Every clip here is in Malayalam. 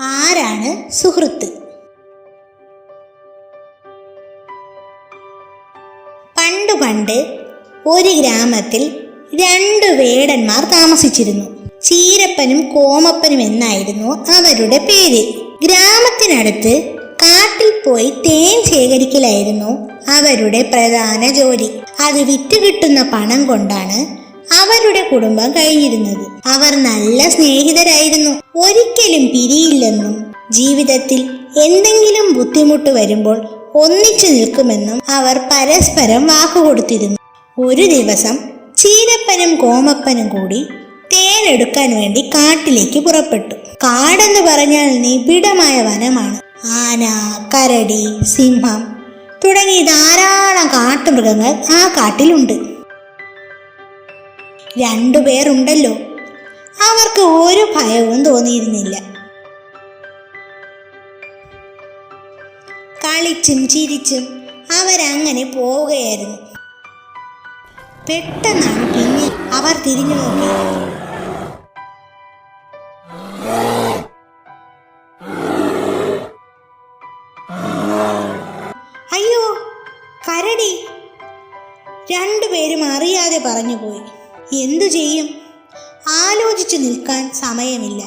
ആരാണ് സുഹൃത്ത്? പണ്ടു പണ്ട് ഒരു ഗ്രാമത്തിൽ രണ്ടു വേടന്മാർ താമസിച്ചിരുന്നു. ചീരപ്പനും കോമപ്പനും എന്നായിരുന്നു അവരുടെ പേര്. ഗ്രാമത്തിനടുത്ത് കാട്ടിൽ പോയി തേൻ ശേഖരിക്കലായിരുന്നു അവരുടെ പ്രധാന ജോലി. അത് വിറ്റ് കിട്ടുന്ന പണം കൊണ്ടാണ് അവരുടെ കുടുംബം കഴിഞ്ഞിരുന്നത്. അവർ നല്ല സ്നേഹിതരായിരുന്നു. ഒരിക്കലും പിരിയില്ലെന്നും ജീവിതത്തിൽ എന്തെങ്കിലും ബുദ്ധിമുട്ട് വരുമ്പോൾ ഒന്നിച്ചു നിൽക്കുമെന്നും അവർ പരസ്പരം വാക്കുകൊടുത്തിരുന്നു. ഒരു ദിവസം ചീരപ്പനും കോമപ്പനും കൂടി തേനെടുക്കാൻ വേണ്ടി കാട്ടിലേക്ക് പുറപ്പെട്ടു. കാടെന്ന് പറഞ്ഞാൽ നിബിഡമായ വനമാണ്. ആന കരടി സിംഹം തുടങ്ങി ധാരാളം കാട്ടുമൃഗങ്ങൾ ആ കാട്ടിലുണ്ട്. രണ്ടുപേരുണ്ടല്ലോ അവർക്ക് ഒരു ഭയവും തോന്നിയിരുന്നില്ല. കളിച്ചും ചിരിച്ചും അവരങ്ങനെ പോവുകയായിരുന്നു. പെട്ടെന്നാണ് പിന്നെ അവർ തിരിഞ്ഞു നോക്കിയത് അയ്യോ കരടി. രണ്ടുപേരും അറിയാതെ പറഞ്ഞുപോയി. എന്തു ചെയ്യും? ആലോചിച്ചു നിൽക്കാൻ സമയമില്ല.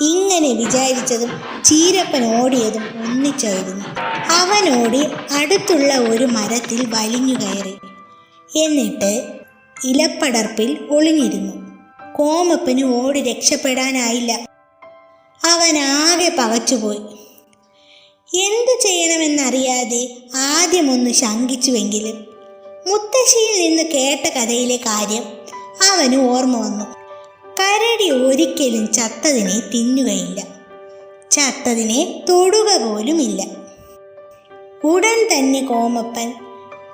ഇങ്ങനെ വിചാരിച്ചതും ചീരപ്പൻ ഓടിയതും ഒന്നിച്ചായിരുന്നു. അവനോടി അടുത്തുള്ള ഒരു മരത്തിൽ വലിഞ്ഞു കയറി. എന്നിട്ട് ഇലപ്പടർപ്പിൽ ഒളിഞ്ഞിരുന്നു. കോമപ്പന് ഓടി രക്ഷപ്പെടാനായില്ല. അവൻ ആകെ പകച്ചുപോയി. എന്തു ചെയ്യണമെന്നറിയാതെ ആദ്യമൊന്ന് ശങ്കിച്ചുവെങ്കിലും മുത്തശ്ശിയിൽ നിന്ന് കേട്ട കഥയിലെ കാര്യം അവന് ഓർമ്മ വന്നു. കരടി ഒരിക്കലും ചത്തതിനെ തിന്നുകയില്ല. ചത്തതിനെ തൊടുക പോലുമില്ല. ഉടൻ തന്നെ കോമപ്പൻ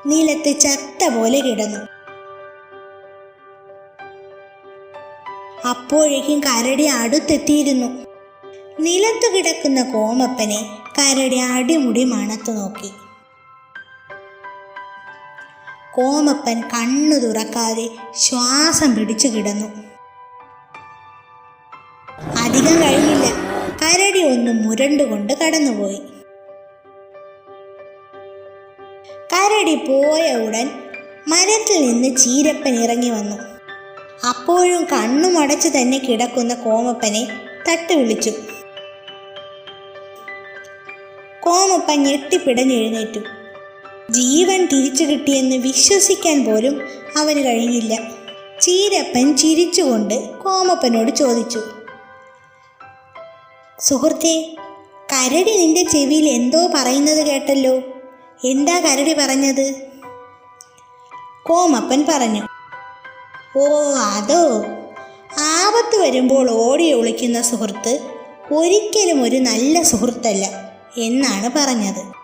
നിലത്ത് ചത്ത പോലെ കിടന്നു. അപ്പോഴേക്കും കരടി അടുത്തെത്തിയിരുന്നു. നിലത്തു കിടക്കുന്ന കോമപ്പനെ കരടി അടിമുടി മണത്തു നോക്കി. കോമപ്പൻ കണ്ണു തുറക്കാതെ ശ്വാസം പിടിച്ചു കിടന്നു. അധികം കഴിഞ്ഞില്ല. കരടി ഒന്ന് മുരണ്ടുകൊണ്ട് കടന്നുപോയി. കരടി പോയ ഉടൻ മരത്തിൽ നിന്ന് ചീരപ്പൻ ഇറങ്ങി വന്നു. അപ്പോഴും കണ്ണുമടച്ചു തന്നെ കിടക്കുന്ന കോമപ്പനെ തട്ടുവിളിച്ചു കോമപ്പൻ ഞെട്ടിപ്പിടഞ്ഞെഴുന്നേറ്റു. ജീവൻ തിരിച്ചു കിട്ടിയെന്ന് വിശ്വസിക്കാൻ പോലും അവന് കഴിഞ്ഞില്ല. ചീരപ്പൻ ചിരിച്ചുകൊണ്ട് കോമപ്പനോട് ചോദിച്ചു സുഹൃത്തെ കരടി നിന്റെ ചെവിയിൽ എന്തോ പറയുന്നത് കേട്ടല്ലോ. എന്താ കരടി പറഞ്ഞത്? കോമപ്പൻ പറഞ്ഞു ഓ അതോ. ആപത്ത് വരുമ്പോൾ ഓടി ഒളിക്കുന്ന സുഹൃത്ത് ഒരിക്കലും ഒരു നല്ല സുഹൃത്തല്ല എന്നാണ് പറഞ്ഞത്.